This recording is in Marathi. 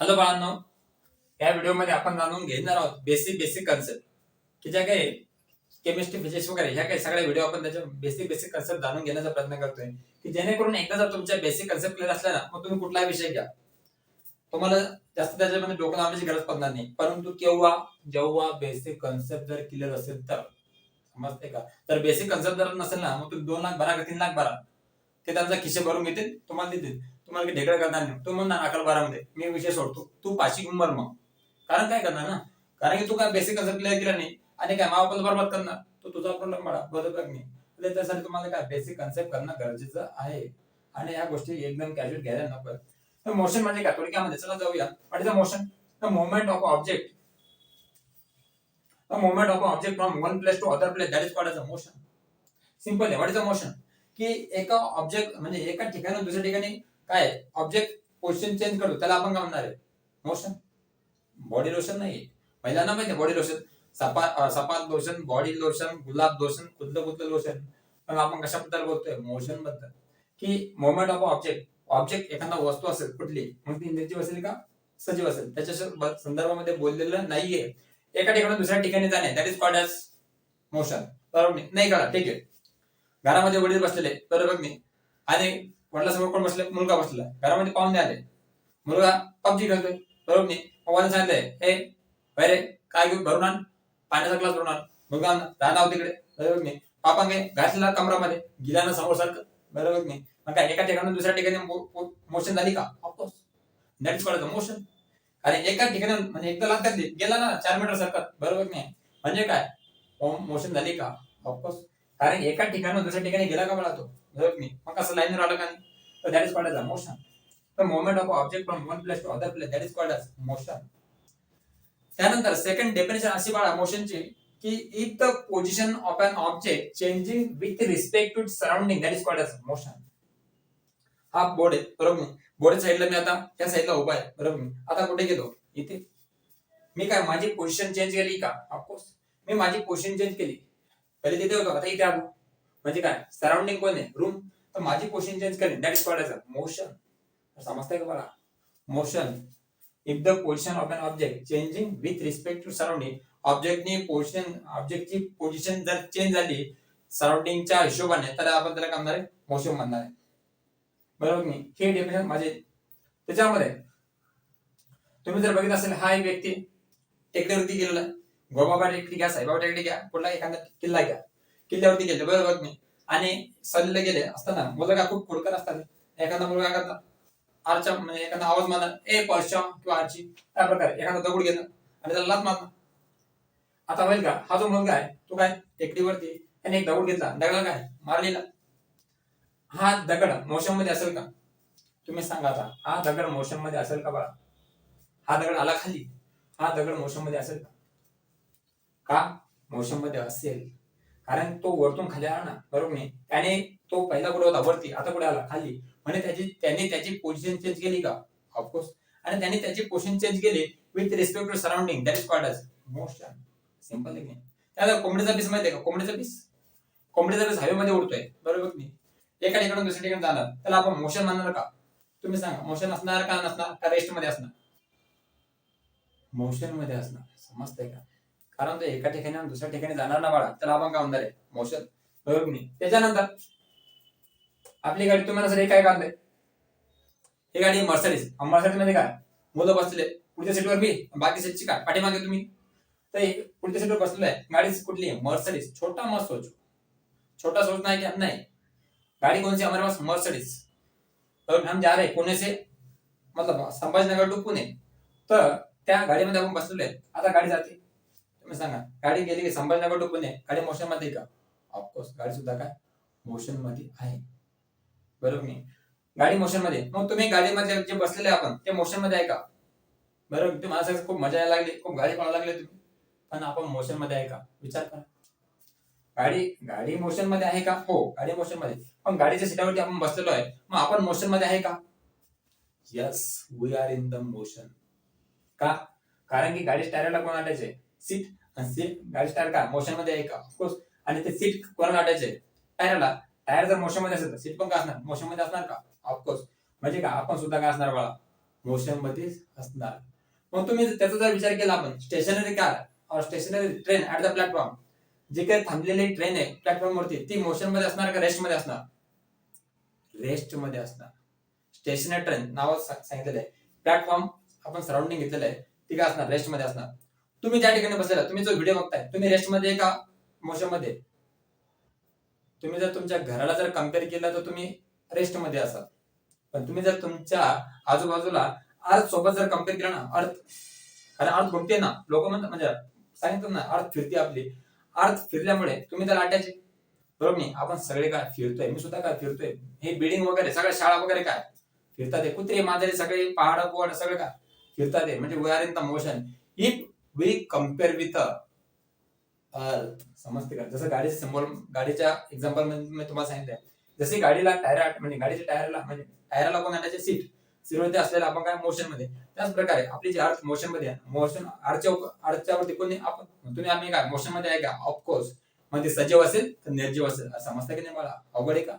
हॅलो बाळांनो या व्हिडिओमध्ये आपण जाणून घेणार आहोत बेसिक बेसिक कन्सेप्ट की ज्या काही केमिस्ट्री फिजिक्स वगैरे ह्या काही सगळ्या व्हिडिओ आपण त्याच्या बेसिक बेसिक कन्सेप्ट जाणून घेण्याचा प्रयत्न करतोय. की जेणेकरून एकदा जर तुमच्या बेसिक कन्सेप्ट क्लिअर असल्या ना मग तुम्ही कुठलाही विषय घ्या. तुम्हाला जास्त त्याच्यामध्ये डोकं लावण्याची गरज पडणार नाही. परंतु केव्हा जेव्हा बेसिक कन्सेप्ट जर क्लिअर असेल तर समजते का? तर बेसिक कन्सेप्ट जर नसेल ना मग तुम्ही दोन लाख भरा का तीन लाख भरा? ते त्यांचा खिशे भरून घेतील तुम्हाला देतील. तुम्हाला काही करणार नाही तो म्हणणार अकरा बारामध्ये. मी विषय सोडतो. तू पाचशे गुंबर मग. कारण काय करणार ना? कारण की तू काय बेसिक कन्सेप्ट क्लिअर केला नाही आणि काय मावापल बरबाद करणार. तो तुझा प्रॉब्लेम बाळा. बरोबर नाही? त्यासाठी तुम्हाला काय बेसिक कन्सेप्ट करणं गरजेचं आहे. आणि या गोष्टी एकदम कॅज्युअल घ्यायला नको. तर मोशन म्हणजे काय? थोडक्यामध्ये चला जाऊया. What is motion the movement of object the movement of object from one place to other place that is called as a motion simple आहे. व्हॉट इज अ मोशन की एका ऑब्जेक्ट म्हणजे एका ठिकाणी दुसऱ्या ठिकाणी काय ऑब्जेक्ट पोझिशन चेंज करतो त्याला आपण काय म्हणणार आहे? मोशन बॉडी लोशन नाही. महिलांना माहिती बॉडी लोशन सपाट सपाट लोशन बॉडी लोशन गुलाब लोशन कुदलं कुदलं लोशन पण आपण कशाबद्दल बोलतोय? मोशनबद्दल. की मोमेंट ऑफ ऑब्जेक्ट ऑब्जेक्ट एखादा वस्तू असेल कुठली? मग ती निर्जीव असेल का? सजीव असेल. त्याच्या संदर्भामध्ये बोललेलं नाहीये. एका ठिकाणी दुसऱ्या ठिकाणी जाणे that is called as motion बरोबर नाही? नाही कळा ठीक आहे. घरामध्ये वडील बसलेले बरोबर मी आणि वडिलासमोर कोण बसले? मुलगा बसला. घरामध्ये पाहुणे आले. मुलगा पबजी खेळतोय. बरोबर नाही? पप्पाने सांगितलंय हे अरे काय घेऊन भरून आण. पाण्याचा ग्लास भरून आण. मुलगा राहणार तिकडे. बरोबर नाही? पापा घातलेला कमरामध्ये. गिलानं समोर सारखं बरोबर नाही? मग काय एका ठिकाणी दुसऱ्या ठिकाणी मोशन झाली का? ऑफकोर्स दॅट इज मोशन अरे एका ठिकाणी म्हणजे एकदा लागतात गेला ना चार मीटर सरकत बरोबर नाही? म्हणजे काय? हो, मोशन झाली का? ऑफकोर्स कारण एका ठिकाणी दुसऱ्या ठिकाणी गेला का मला तो? बरोबर नाही? मग कसं लाईनवर आलं का नाही? तर that is called as motion the moment of object from one place to other place that is called as motion. त्यानंतर सेकंड डेफिनेशन अशी बाळा मोशनची की if the position of an object changing with respect to surrounding that is called as motion हा बोर्ड आहे बरोबर बोर्ड साईडला मी आता त्या साईडला उभा आहे बरोबर आता कुठे गेलो? इथे. मी काय माझी पोझिशन चेंज केली का? ऑफकोर्स मी माझी पोझिशन चेंज केली. पहिले तिथे होतो आता इथे आलो. म्हणजे काय? सराउंडिंग कोण आहे? रूम तर माझी पोझिशन चेंज करेन that is called as motion समजतंय का मला motion if the position of an object changing with respect to surrounding ऑब्जेक्टनी position ऑब्जेक्टची पोझिशन जर चेंज झाली सराउंडिंगच्या हिशोबाने तर आपण त्याला काय म्हणणार आहे? मोशन म्हणणार आहे. बरोबर मी हे डेफिनेशन माझे त्याच्यामध्ये तुम्ही जर बघितलं असेल हा एक व्यक्ती टेकडीवरती गेलेला गोबाबा टेकडी घ्या साईबाबा टेकडी घ्या कुठला एखादा किल्ला घ्या. किल्ल्यावरती गेले बरोबर मी आणि सहलीला गेले असताना मुलगा खूप खोडकर असतात एखादा मुलगा एखादा आरच्या म्हणजे एखादा आवाज मारणार ए परशा किंवा आरची त्या प्रकारे एखादा दगड गेलं आणि त्याला लात मारणार आता होईल का? हा जो मुलगा आहे तो काय? टेकडीवरती त्याने एक दगड घेतला दगड काय? मारलेला हा दगड मोशनमध्ये असेल का? तुम्ही सांगा आता हा दगड मोशनमध्ये असेल का बाळा? हा दगड आला खाली हा दगड मोशनमध्ये असेल का? का? मोशनमध्ये असेल. कारण तो वरतून खाली आला ना बरोबर नाही? त्याने तो पहिला कुठे होता वरती आता कुठे आला खाली. म्हणजे त्याची त्याने त्याची पोझिशन चेंज केली का? ऑफकोर्स आणि त्याने त्याची पोझिशन चेंज केली with respect to surrounding that is called most motion simple आहे त्याला कोंबडीचा पीस माहिती आहे का? कोंबडीचा पीस कोंबडीचा पीस हवेमध्ये उडतोय बरोबर नाही? एका ठिकाणून दुसऱ्या ठिकाणी जाणार त्याला आपण मोशन म्हणणार का? तुम्ही सांगा मोशन असणार का नसणार? का रेस्टमध्ये असणार? मोशनमध्ये असणार. समजतंय का? कारण तो एका ठिकाणी दुसऱ्या ठिकाणी जाणार ना बाळा त्याला आपण काय म्हणणार आहे. मोशन बरोबर नाही त्याच्यानंतर आपली गाडी तुम्हाला सर हे काय काढले ही गाडी मर्सडीज मर्सडीजमध्ये काय? मुलं बसले पुढच्या सीटवर मी बाकी सीटची काय? पाठीमागे तुम्ही. तर पुढच्या सीटवर बसलेलं आहे. गाडी कुठली आहे? मर्सडीज छोटा मस्त सोच. छोटा सोच नाही की नाही. गाड़ी कौन सी हमारे पास मर्सडीज तो हम जा रहे पुणे से मतलब संभाजीनगर टू पुणे. तर त्या गाडीमध्ये आपण बसलेलो आहे. आता गाडी जाते. तुम्ही सांगा. गाडी गेली की संभाजीनगर टू पुणे गाडी मोशनमध्ये आहे का ऑफकोर्स गाडी सुद्धा काय? मोशनमध्ये आहे. बरोबर नाही? गाडी मोशनमध्ये मग तुम्ही गाडीमध्ये जे बसलेले आपण ते मोशनमध्ये आहे का? बरोबर तुम्हाला सांगायचं खूप मजा यायला लागली. खूप गाडी पळायला लागली तुम्ही. पण आपण मोशनमध्ये आहे का? विचार करा. गाडी गाडी मोशनमध्ये आहे का? हो गाडी मोशनमध्ये पण गाडीच्या सीटावरती आपण बसलेलो आहे. मग आपण मोशनमध्ये आहे का? Yes we are in the motion का? कारण की गाडी स्टायरला कोण आटायचे सीट सीट गाडी स्टार्ट का मोशनमध्ये आहे का? ऑफकोर्स आणि ते सीट कोणाला अटायचे टायरला टायर जर मोशनमध्ये असेल तर सीट पण का असणार? मोशनमध्ये असणार का? ऑफकोर्स म्हणजे का? आपण सुद्धा काय असणार बाळा? मोशनमध्ये असणार. मग तुम्ही त्याचा जर विचार केला आपण stationary car stationary train at the platform जे काही थांबलेली ट्रेन आहे प्लॅटफॉर्म वरती ती मोशनमध्ये असणार का रेस्टमध्ये असणार? रेस्टमध्ये असणार. स्टेशनरी ट्रेन नाव सांगितलेलं आहे. प्लॅटफॉर्म आपण सराउंडिंग घेतलेलं आहे ती काय असणार? रेस्टमध्ये असणार. तुम्ही ज्या ठिकाणी बसलेला तुम्ही जो व्हिडिओ बघताय तुम्ही रेस्टमध्ये का मोशनमध्ये? तुम्ही जर तुमच्या घराला जर कंपेअर केलं तर तुम्ही रेस्टमध्ये असाल. पण तुम्ही जर तुमच्या आजूबाजूला अर्थ सोबत जर कंपेअर केला ना अर्थ कारण अर्थ घुमते ना लोक म्हणतात म्हणजे सांगितलं ना अर्थ फिरते आपली. अर्थ फिरल्यामुळे तुम्ही त्याला अटॅच बरोबर नाही? आपण सगळे काय फिरतोय? मी सुद्धा काय फिरतोय? हे बिल्डिंग वगैरे सगळ्या शाळा वगैरे काय? फिरतात कुत्रे मांजरे सगळे पहाड पोहाड सगळे काय? फिरतात म्हणजे we are in the motion if we compare with a समजते का? जसं गाडी समोर गाडीच्या एक्झाम्पलमध्ये मी तुम्हाला सांगितलं जसे गाडीला टायर म्हणजे गाडीच्या टायरला म्हणजे टायरला कोण आणायचे? सीट सिरोते असलेला आपण काय? मोशनमध्ये. त्याच प्रकारे आपली जी अर्थ मोशनमध्ये आहे मोशन आरच्या आरच्यावरती कोणी आपण तुम्ही आम्ही काय? मोशनमध्ये आहे का? ऑफकोर्समध्ये म्हणजे सजीव असेल तर निर्जीव असेल. समजतं की नाही मला अवघड आहे का?